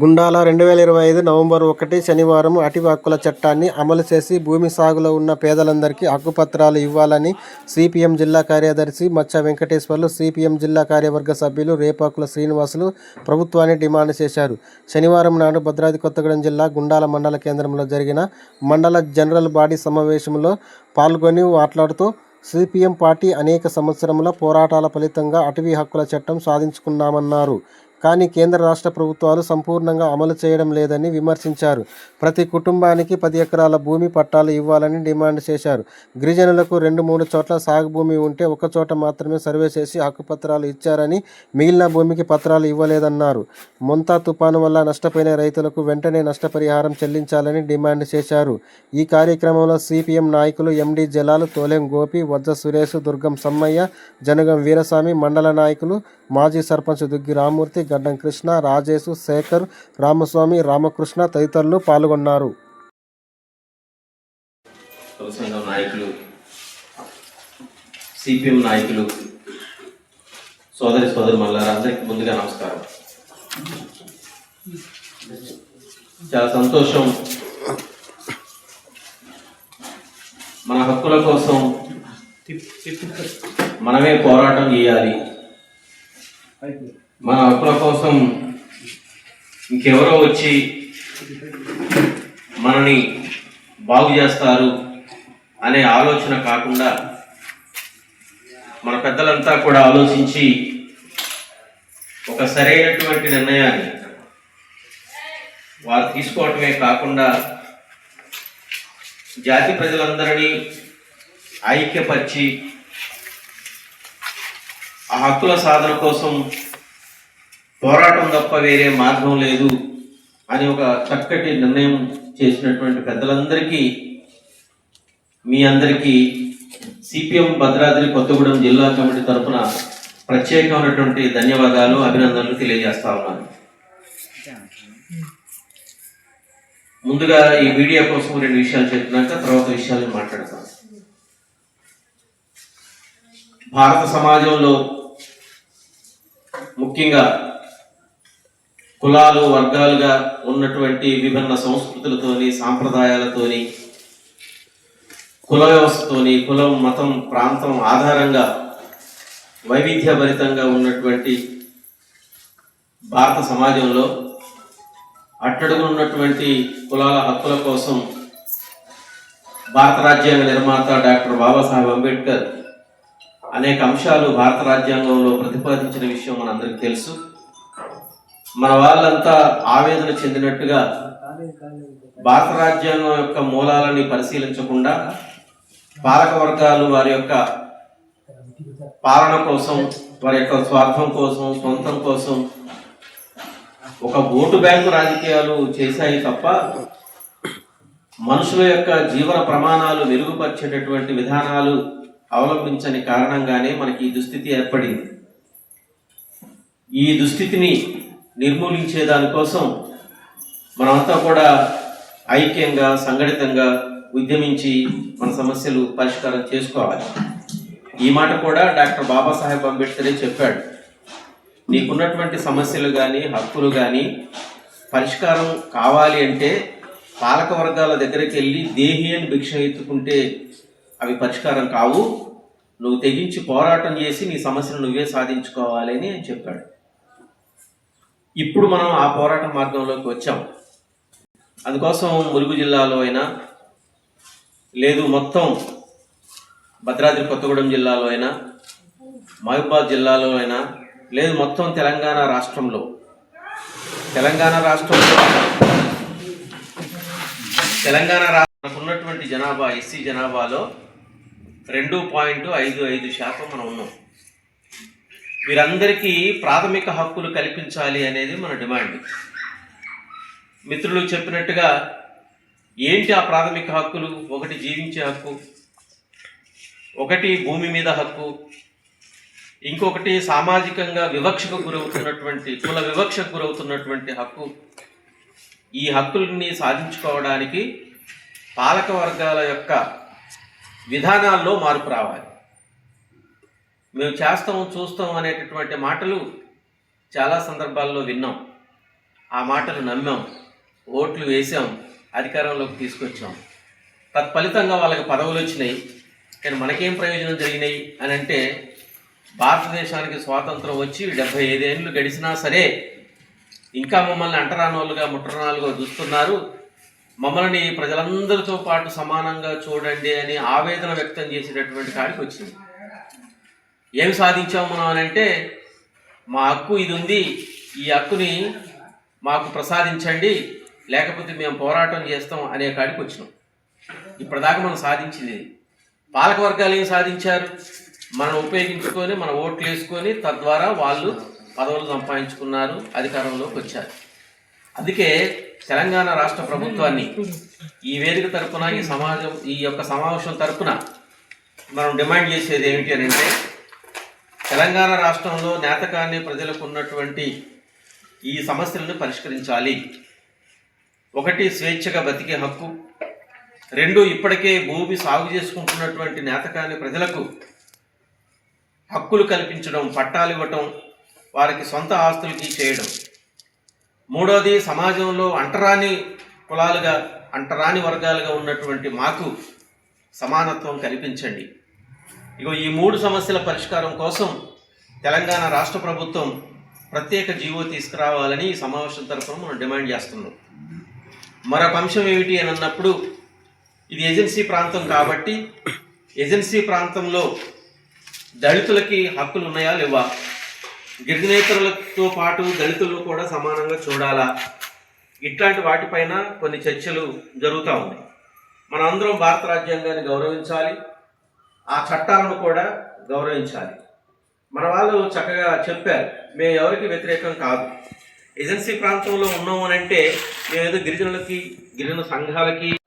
గుండాల రెండు వేల ఇరవై ఐదు నవంబర్ ఒకటి శనివారం అటవీ హక్కుల చట్టాన్ని అమలు చేసి భూమి సాగులో ఉన్న పేదలందరికీ హక్కుపత్రాలు ఇవ్వాలని సిపిఎం జిల్లా కార్యదర్శి మచ్చ వెంకటేశ్వర్లు సిపిఎం జిల్లా కార్యవర్గ సభ్యులు రేపాకుల శ్రీనివాసులు ప్రభుత్వాన్ని డిమాండ్ చేశారు. శనివారం నాడు భద్రాద్రి కొత్తగూడెం జిల్లా గుండాల మండల కేంద్రంలో జరిగిన మండల జనరల్ బాడీ సమావేశంలో పాల్గొని మాట్లాడుతూ సిపిఎం పార్టీ అనేక సంవత్సరముల పోరాటాల ఫలితంగా అటవీ హక్కుల చట్టం సాధించుకున్నామన్నారు. కానీ కేంద్ర రాష్ట్ర ప్రభుత్వాలు సంపూర్ణంగా అమలు చేయడం లేదని విమర్శించారు. ప్రతి కుటుంబానికి పది ఎకరాల భూమి పట్టాలు ఇవ్వాలని డిమాండ్ చేశారు. గిరిజనులకు రెండు మూడు చోట్ల సాగు భూమి ఉంటే ఒక చోట మాత్రమే సర్వే చేసి హక్కుపత్రాలు ఇచ్చారని మిగిలిన భూమికి పత్రాలు ఇవ్వలేదన్నారు. మొంతా తుపాను వల్ల నష్టపోయిన రైతులకు వెంటనే నష్టపరిహారం చెల్లించాలని డిమాండ్ చేశారు. ఈ కార్యక్రమంలో సిపిఎం నాయకులు ఎండి జలాలు తోలెం గోపి వజ్ర సురేష్ దుర్గం సమ్మయ్య జనగం వీరస్వామి మండల నాయకులు మాజీ సర్పంచ్ దుగ్గి రామూర్తి గడ్డం కృష్ణ రాజేశు శేఖర్ రామస్వామి రామకృష్ణ తదితరులు పాల్గొన్నారు. నాయకులు సిపిఎం నాయకులు సోదరి సోదరి మల్లారా అందరికీ ముందుగా నమస్కారం. చాలా సంతోషం. మన హక్కుల కోసం మనమే పోరాటం చేయాలి. మన హక్కుల కోసం ఇంకెవరో వచ్చి మనని బాగు చేస్తారు అనే ఆలోచన కాకుండా మన పెద్దలంతా కూడా ఆలోచించి ఒక సరైనటువంటి నిర్ణయాన్ని వారు తీసుకోవటమే కాకుండా జాతి ప్రజలందరినీ ఐక్యపరిచి ఆ హక్కుల సాధన కోసం పోరాటం తప్ప వేరే మార్గం లేదు అని ఒక చక్కటి నిర్ణయం చేసినటువంటి పెద్దలందరికీ మీ అందరికీ సిపిఎం భద్రాద్రి కొత్తగూడెం జిల్లా కమిటీ తరఫున ప్రత్యేకమైనటువంటి ధన్యవాదాలు అభినందనలు తెలియజేస్తా ఉన్నాను. ముందుగా ఈ మీడియా కోసం రెండు విషయాలు చెప్పినాక తర్వాత విషయాలు మాట్లాడతాను భారత సమాజంలో ముఖ్యంగా కులాలు వర్గాలుగా ఉన్నటువంటి విభిన్న సంస్కృతులతోని సాంప్రదాయాలతోని కుల వ్యవస్థతోని కులం మతం ప్రాంతం ఆధారంగా వైవిధ్యభరితంగా ఉన్నటువంటి భారత సమాజంలో అట్టడుగున ఉన్నటువంటి కులాల హక్కుల కోసం భారత రాజ్యాంగ నిర్మాత డాక్టర్ బాబాసాహెబ్ అంబేద్కర్ అనేక అంశాలు భారత రాజ్యాంగంలో ప్రతిపాదించిన విషయం మనందరికీ తెలుసు. మన వాళ్ళంతా ఆవేదన చెందినట్టుగా భారత రాజ్యాంగం యొక్క మూలాలని పరిశీలించకుండా పాలక వర్గాలు వారి యొక్క పాలన కోసం వారి యొక్క స్వార్థం కోసం సొంతం కోసం ఒక ఓటు బ్యాంకు రాజకీయాలు చేశాయి తప్ప మనుషుల యొక్క జీవన ప్రమాణాలు మెరుగుపరిచేటటువంటి విధానాలు అవలంబించని కారణంగానే మనకి ఈ దుస్థితి ఏర్పడింది. ఈ దుస్థితిని నిర్మూలించే దానికోసం మనమంతా కూడా ఐక్యంగా సంఘటితంగా ఉద్యమించి మన సమస్యలు పరిష్కారం చేసుకోవాలి. ఈ మాట కూడా డాక్టర్ బాబాసాహెబ్ అంబేద్కరే చెప్పాడు. నీకున్నటువంటి సమస్యలు కానీ హక్కులు కానీ పరిష్కారం కావాలి అంటే పాలక వర్గాల దగ్గరికి వెళ్ళి దేహి అని భిక్ష ఎత్తుకుంటే అవి పరిష్కారం కావు. నువ్వు తెగించి పోరాటం చేసి నీ సమస్యను నువ్వే సాధించుకోవాలి అని చెప్పాడు. ఇప్పుడు మనం ఆ పోరాట మార్గంలోకి వచ్చాం. అందుకోసం ములుగు జిల్లాలో అయినా లేదు మొత్తం భద్రాద్రి కొత్తగూడెం జిల్లాలో అయినా మహబూబాద్ జిల్లాలో అయినా లేదు మొత్తం తెలంగాణ రాష్ట్రంలో. తెలంగాణ రాష్ట్రంలో తెలంగాణ రాష్ట్రం ఉన్నటువంటి జనాభా ఎస్సీ జనాభాలో రెండు పాయింట్ ఐదు ఐదు శాతం మనం ఉన్నాం. వీరందరికీ ప్రాథమిక హక్కులు కల్పించాలి అనేది మన డిమాండ్. మిత్రులు చెప్పినట్టుగా ఏంటి ఆ ప్రాథమిక హక్కులు? ఒకటి జీవించే హక్కు ఒకటి భూమి మీద హక్కు ఇంకొకటి సామాజికంగా వివక్షకు గురవుతున్నటువంటి కుల వివక్షకు గురవుతున్నటువంటి హక్కు. ఈ హక్కుల్ని సాధించుకోవడానికి పాలక వర్గాల యొక్క విధానాల్లో మార్పు రావాలి. మేము చేస్తాం చూస్తాం అనేటటువంటి మాటలు చాలా సందర్భాల్లో విన్నాం. ఆ మాటలు నమ్మాం. ఓట్లు వేసాం అధికారంలోకి తీసుకొచ్చాం. తత్ఫలితంగా వాళ్ళకి పదవులు వచ్చినాయి. కానీ మనకేం ప్రయోజనం జరిగినాయి అని అంటే భారతదేశానికి స్వాతంత్రం వచ్చి డెబ్బై ఐదేళ్ళు గడిచినా సరే ఇంకా మమ్మల్ని అంటరానోళ్ళుగా ముట్టరాలుగా చూస్తున్నారు. మమ్మల్ని ప్రజలందరితో పాటు సమానంగా చూడండి అని ఆవేదన వ్యక్తం చేసేటటువంటి కాడికి వచ్చింది ఏం సాధించాము మనం అని అంటే మా హక్కు ఇది ఉంది ఈ హక్కుని మాకు ప్రసాదించండి లేకపోతే మేము పోరాటం చేస్తాం అనే కాడికి వచ్చినాం. ఇప్పటిదాకా మనం సాధించింది పాలక వర్గాలు ఏం సాధించారు? మనం ఉపయోగించుకొని మన ఓట్లు వేసుకొని తద్వారా వాళ్ళు పదవులు సంపాదించుకున్నారు అధికారంలోకి వచ్చారు. అందుకే తెలంగాణ రాష్ట్ర ప్రభుత్వాన్ని ఈ వేదిక తరపున ఈ సమాజం ఈ యొక్క సమావేశం తరపున మనం డిమాండ్ చేసేది ఏమిటి అని అంటే తెలంగాణ రాష్ట్రంలో నేతకాన్ని ప్రజలకు ఉన్నటువంటి ఈ సమస్యలను పరిష్కరించాలి. ఒకటి స్వేచ్ఛగా బతికే హక్కు రెండు ఇప్పటికే భూమి సాగు చేసుకుంటున్నటువంటి నేతకాన్ని ప్రజలకు హక్కులు కల్పించడం పట్టాలు ఇవ్వటం వారికి సొంత ఆస్తులకి చేయడం మూడోది సమాజంలో అంటరాని కులాలుగా అంటరాని వర్గాలుగా ఉన్నటువంటి మాకు సమానత్వం కల్పించండి. ఇగో ఈ మూడు సమస్యల పరిష్కారం కోసం తెలంగాణ రాష్ట్ర ప్రభుత్వం ప్రత్యేక జీవో తీసుకురావాలని ఈ సమావేశం తరఫున మనం డిమాండ్ చేస్తున్నాం. మరొక అంశం ఏమిటి అని అన్నప్పుడు ఇది ఏజెన్సీ ప్రాంతం కాబట్టి ఏజెన్సీ ప్రాంతంలో దళితులకి హక్కులు ఉన్నాయా లేవా? గిరిజనేతరులతో పాటు దళితులు కూడా సమానంగా చూడాలా? ఇట్లాంటి వాటిపైన కొన్ని చర్చలు జరుగుతూ ఉన్నాయి. మన అందరం భారత రాజ్యాంగాన్ని గౌరవించాలి. ఆ చట్టాలను కూడా గౌరవించాలి. మన వాళ్ళు చక్కగా చెప్పారు మేము ఎవరికి వ్యతిరేకం కాదు. ఏజెన్సీ ప్రాంతంలో ఉన్నాము అని అంటే మేము ఏదో గిరిజనులకి గిరిజన సంఘాలకి